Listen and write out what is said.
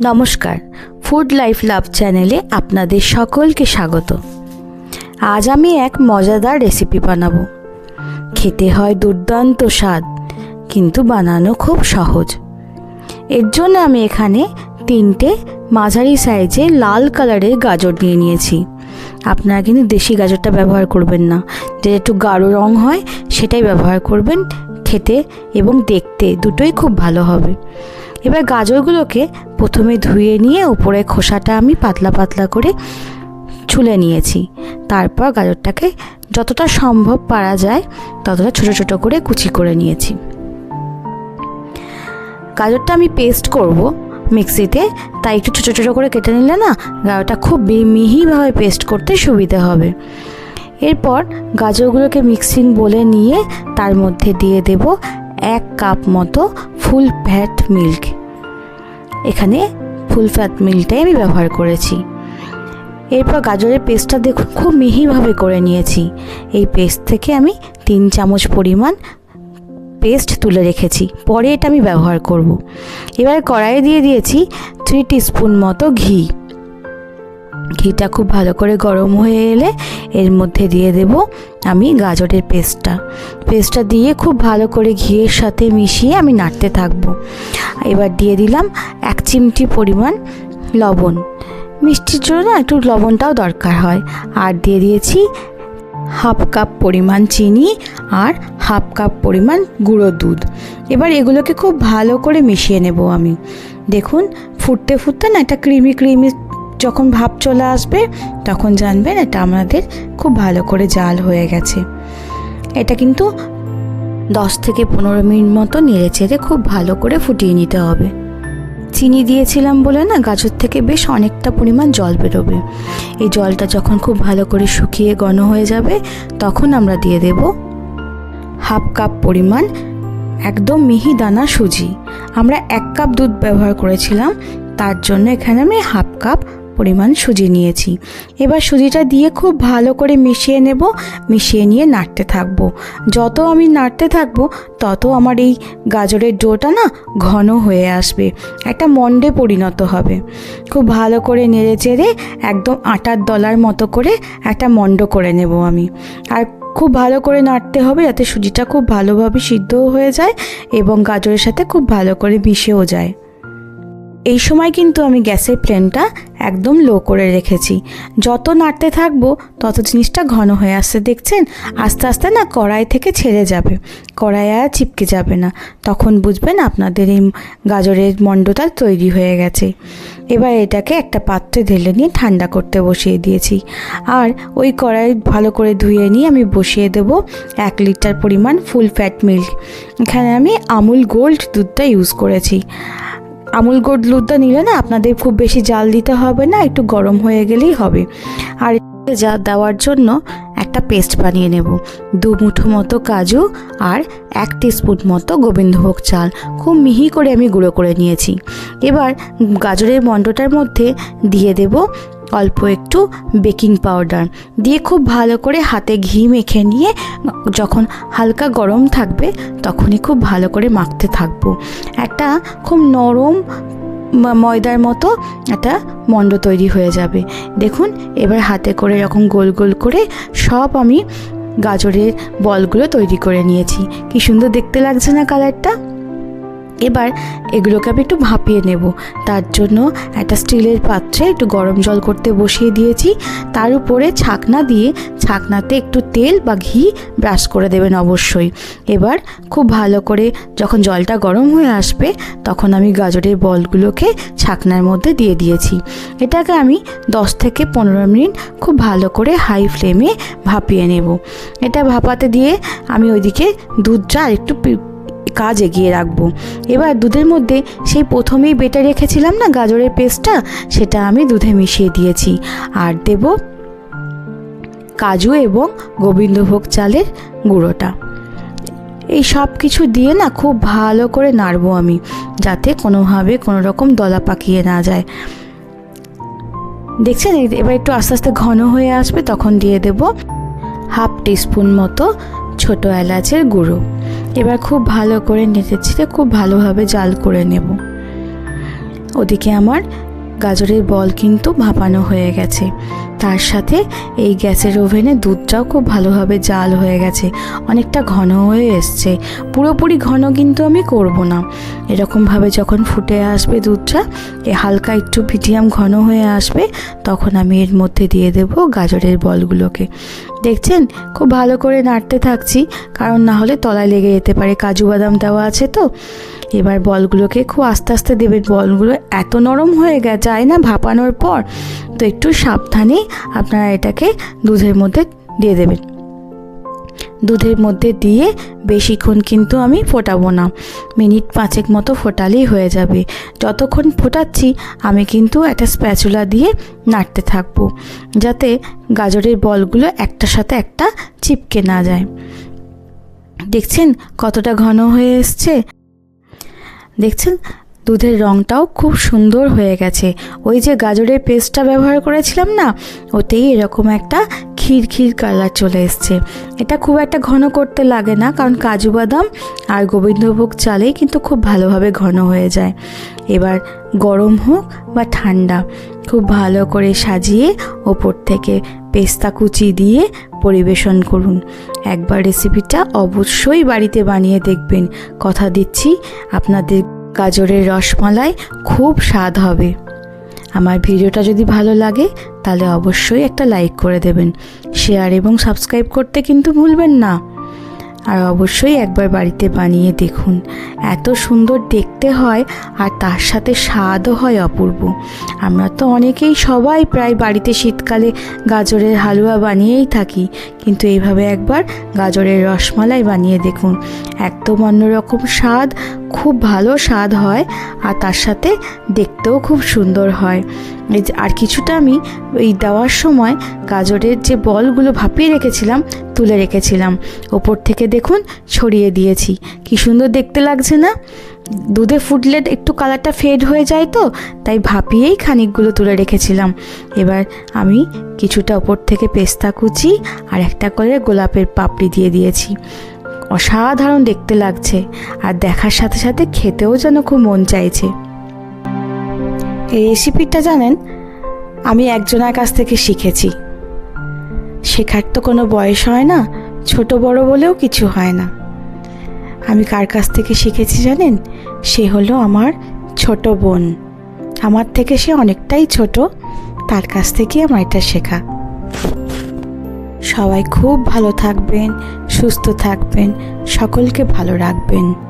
নমস্কার, food life love চ্যানেলে আপনাদের সকলকে স্বাগত। আজ আমি এক মজাদার রেসিপি বানাবো। খেতে হয় দুর্দান্ত স্বাদ, কিন্তু বানানো খুব সহজ। এর জন্য আমি এখানে তিনটে মাঝারি সাইজে লাল কালারের গাজর নিয়ে নিয়েছি। আপনারা কিন্তু দেশি গাজরটা ব্যবহার করবেন না। যেটা একটু গাঢ় রং হয়, সেটাই ব্যবহার করবেন খেতে এবং দেখতে দুটোই খুব ভালো হবে। এবার গাজরগুলোকে প্রথমে ধুয়ে নিয়ে উপরে খোসাটা আমি পাতলা পাতলা করে ছুলে নিয়েছি। তারপর গাজরটাকে যতটা সম্ভব পারা যায়, ততটা ছোট ছোট করে কুচি করে নিয়েছি। গাজরটা আমি পেস্ট করব মিক্সিতে, তাই একটু ছোটো ছোটো করে কেটে নিলে না গাজরটা খুব মিহিভাবে পেস্ট করতে সুবিধা হবে। এরপর গাজরগুলোকে মিক্সিং বলে নিয়ে তার মধ্যে দিয়ে দেব এক কাপ মতো ফুল ফ্যাট মিল্ক। এখানে ফুল ফ্যাট মিলটাই আমি ব্যবহার করেছি। এরপর গাজরের পেস্টটা দেখুন, খুব মিহিভাবে করে নিয়েছি। এই পেস্ট থেকে আমি তিন চামচ পরিমাণ পেস্ট তুলে রেখেছি। পরে এটা আমি ব্যবহার করব। এবার কড়াইয়ে দিয়ে দিয়েছি থ্রি টিস্পুন মতো ঘি। ঘিটা খুব ভালো করে গরম হয়ে এলে এর মধ্যে দিয়ে দেব আমি গাজরের পেস্টটা। পেস্টটা দিয়ে খুব ভালো করে ঘিয়ের সাথে মিশিয়ে আমি নাড়তে থাকব। এবার দিয়ে দিলাম এক চিমটি পরিমাণ লবণ। মিষ্টির জন্য না একটু লবণটাও দরকার হয়। আর দিয়ে দিয়েছি হাফ কাপ পরিমাণ চিনি আর হাফ কাপ পরিমাণ গুঁড়ো দুধ। এবার এগুলোকে খুব ভালো করে মিশিয়ে নেব আমি। দেখুন, ফুটতে ফুটতে না একটা ক্রিমি ক্রিমি যখন ভাব চলে আসবে, তখন জানবেন এটা আমাদের খুব ভালো করে জাল হয়ে গেছে। এটা কিন্তু দশ থেকে পনেরো মিনিট মতো নেড়ে চেড়ে খুব ভালো করে ফুটিয়ে নিতে হবে। চিনি দিয়েছিলাম বলে না, গাজর থেকে বেশ অনেকটা পরিমাণ জল বেরোবে। এই জলটা যখন খুব ভালো করে শুকিয়ে ঘন হয়ে যাবে, তখন আমরা দিয়ে দেব হাফ কাপ পরিমাণ একদম মিহি দানা সুজি। আমরা এক কাপ দুধ ব্যবহার করেছিলাম, তার জন্য এখানে আমি হাফ কাপ পরিমাণ সুজি নিয়েছি। এবার সুজিটা দিয়ে খুব ভালো করে মিশিয়ে নেব, মিশিয়ে নিয়ে নাড়তে থাকব। যত আমি নাড়তে থাকব, তত আমার এই গাজরের ডোটা না ঘন হয়ে আসবে, একটা মন্ডে পরিণত হবে। খুব ভালো করে নেড়ে চেড়ে একদম আটার দলার মতো করে একটা মন্ড করে নেব আমি। আর খুব ভালো করে নাড়তে হবে যাতে সুজিটা খুব ভালোভাবে সিদ্ধও হয়ে যায় এবং গাজরের সাথে খুব ভালো করে মিশেও যায়। এই সময় কিন্তু আমি গ্যাসের ফ্লেমটা একদম লো করে রেখেছি। যত নাড়তে থাকব, তত জিনিসটা ঘন হয়ে আসছে, দেখছেন? আস্তে আস্তে না কড়াই থেকে ছেড়ে যাবে। কড়াই আর চিপকে যাবে না। তখন বুঝবেন আপনাদের এই গাজরের মণ্ডটা তৈরি হয়ে গেছে। এবার এটাকে একটা পাত্রে ঢেলে নিয়ে ঠান্ডা করতে বসিয়ে দিয়েছি। আর ওই কড়াই ভালো করে ধুয়ে নিয়ে আমি বসিয়ে দেব এক লিটার পরিমাণ ফুল ফ্যাট মিল্ক। এখানে আমি আমুল গোল্ড দুধটা ইউজ করেছি। আমুল গোল্ড লুদ্দা নিলে না আপনাদের খুব বেশি জাল দিতে হবে না, একটু গরম হয়ে গেলেই হবে। আর যা দেওয়ার জন্য একটা পেস্ট বানিয়ে নেব। দু মুঠো মতো কাজু আর এক টিস্পুন মতো গোবিন্দভোগ চাল। খুব মিহি করে আমি গুঁড়ো করে নিয়েছি। এবার গাজরের মণ্ডটার মধ্যে দিয়ে দেব অল্প একটু বেকিং পাউডার দিয়ে খুব ভালো করে হাতে ঘি মেখে নিয়ে যখন হালকা গরম থাকবে তখনই খুব ভালো করে মাখতে থাকব। একটা খুব নরম ময়দার মতো একটা মণ্ড তৈরি হয়ে যাবে। দেখুন, এবার হাতে করে এরকম গোল গোল করে সব আমি গাজরের বলগুলো তৈরি করে নিয়েছি। কি সুন্দর দেখতে লাগছে না কালারটা? এবার এগুলোকে আমি একটু ভাপিয়ে নেব। তার জন্য একটা স্টিলের পাত্রে একটু গরম জল করতে বসিয়ে দিয়েছি। তার উপরে ছাকনা দিয়ে ছাকনাতে একটু তেল বা ঘি ব্রাশ করে দেবেন অবশ্যই। এবার খুব ভালো করে যখন জলটা গরম হয়ে আসবে, তখন আমি গাজরের বলগুলোকে ছাকনার মধ্যে দিয়ে দিয়েছি। এটাকে আমি দশ থেকে পনেরো মিনিট খুব ভালো করে হাই ফ্লেমে ভাপিয়ে নেব। এটা ভাপাতে দিয়ে আমি ওইদিকে দুধটা আর একটু কাজ এগিয়ে রাখব। এবার দুধের মধ্যে সেই প্রথমেই বেটে রেখেছিলাম না গাজরের পেস্টটা, সেটা আমি দুধে মিশিয়ে দিয়েছি। আর দেব কাজু এবং গোবিন্দভোগ চালের গুঁড়োটা। এই সব কিছু দিয়ে না খুব ভালো করে নাড়বো আমি, যাতে কোনোভাবে কোনো রকম দলা পাকিয়ে না যায়। দেখছেন, এবার একটু আস্তে আস্তে ঘন হয়ে আসবে, তখন দিয়ে দেব হাফ টিস্পুন মতো ছোট এলাচের গুঁড়ো। এবার খুব ভালো করে নেড়ে ছেড়ে খুব ভালোভাবে জাল করে নেব। ওদিকে আমার গাজরের বল কিন্তু ভাপানো হয়ে গেছে। তার সাথে এই গ্যাসের ওভেনে দুধটাও খুব ভালোভাবে জাল হয়ে গেছে। অনেকটা ঘন হয়ে এসছে। পুরোপুরি ঘন কিন্তু আমি করব না। এরকমভাবে যখন ফুটে আসবে দুধটা, এ হালকা একটু মিডিয়াম ঘন হয়ে আসবে, তখন আমি এর মধ্যে দিয়ে দেব গাজরের বলগুলোকে। দেখছেন? খুব ভালো করে নাড়তে থাকছি, কারণ না হলে তলায় লেগে যেতে পারে। কাজু বাদাম দেওয়া আছে তো। এবার বলগুলোকে খুব আস্তে আস্তে দেবেন বলগুলো এত নরম হয়ে যায় না ভাপানোর পর। তো একটু সাবধানে আপনারা এটাকে দুধের মধ্যে দিয়ে দেবেন। দুধের মধ্যে দিয়ে বেশিক্ষণ কিন্তু আমি ফোটাবো না। মিনিট পাঁচেক মতো ফোটালেই হয়ে যাবে। যতক্ষণ ফোটাচ্ছি, আমি কিন্তু একটা স্প্যাচুলা দিয়ে নাড়তে থাকব, যাতে গাজরের বলগুলো একটার সাথে একটা চিপকে না যায়। দেখছেন কতটা ঘন হয়ে এসছে? দেখছেন দুধের রঙটাও খুব সুন্দর হয়ে গেছে। ওই যে গাজরের পেস্টটা ব্যবহার করেছিলাম না, ওতেই এরকম একটা ক্ষীর কালার চলে এসছে। এটা খুব একটা ঘন করতে লাগে না, কারণ কাজু বাদাম আর গোবিন্দভোগ চালেই কিন্তু খুব ভালোভাবে ঘন হয়ে যায়। এবার গরম হোক বা ঠান্ডা, খুব ভালো করে সাজিয়ে ওপর থেকে পেস্তা কুচি দিয়ে পরিবেশন করুন। একবার রেসিপিটা অবশ্যই বাড়িতে বানিয়ে দেখবেন। কথা দিচ্ছি আপনাদের গাজরের রসমালাই খুব স্বাদ হবে। আমার ভিডিওটা যদি ভালো লাগে, তাহলে অবশ্যই একটা লাইক করে দেবেন। শেয়ার এবং সাবস্ক্রাইব করতে কিন্তু ভুলবেন না। আর অবশ্যই একবার বাড়িতে বানিয়ে দেখুন। এত সুন্দর দেখতে হয় আর তার সাথে স্বাদও হয় অপূর্ব। আমরা তো অনেকেই সবাই প্রায় বাড়িতে শীতকালে গাজরের হালুয়া বানিয়েই থাকি। কিন্তু এইভাবে একবার গাজরের রসমালাই বানিয়ে দেখুন। একদম অন্যরকম স্বাদ খুব ভালো স্বাদ হয় আর তার সাথে দেখতেও খুব সুন্দর হয়। আর কিছুটা আমি এই দেওয়ার সময় গাজরের যে বলগুলো ভাপিয়ে রেখেছিলাম, তুলে রেখেছিলাম। ওপর থেকে দেখুন, ছড়িয়ে দিয়েছি। কি সুন্দর দেখতে লাগছে না? দুধে ফুটলে একটু কালারটা ফেড হয়ে যায় তো, তাই ভাপিয়েই খানিকগুলো তুলে রেখেছিলাম। এবার আমি কিছুটা ওপর থেকে পেস্তা কুচি আর একটা করে গোলাপের পাপড়ি দিয়ে দিয়েছি। অসাধারণ দেখতে লাগছে আর দেখার সাথে সাথে খেতেও যেন খুব মন চাইছে। এই রেসিপিটা জানেন, আমি একজনের কাছ থেকে শিখেছি। শেখার তো কোনো বয়স হয় না, ছোট বড় বলেও কিছু হয় না। আমি কার কাছ থেকে শিখেছি জানেন? সে হলো আমার ছোট বোন। আমার থেকে সে অনেকটাই ছোট, তার কাছ থেকে আমার এটা শেখা। সবাই খুব ভালো থাকবেন সুস্থ থাকবেন সকলকে ভালো রাখবেন।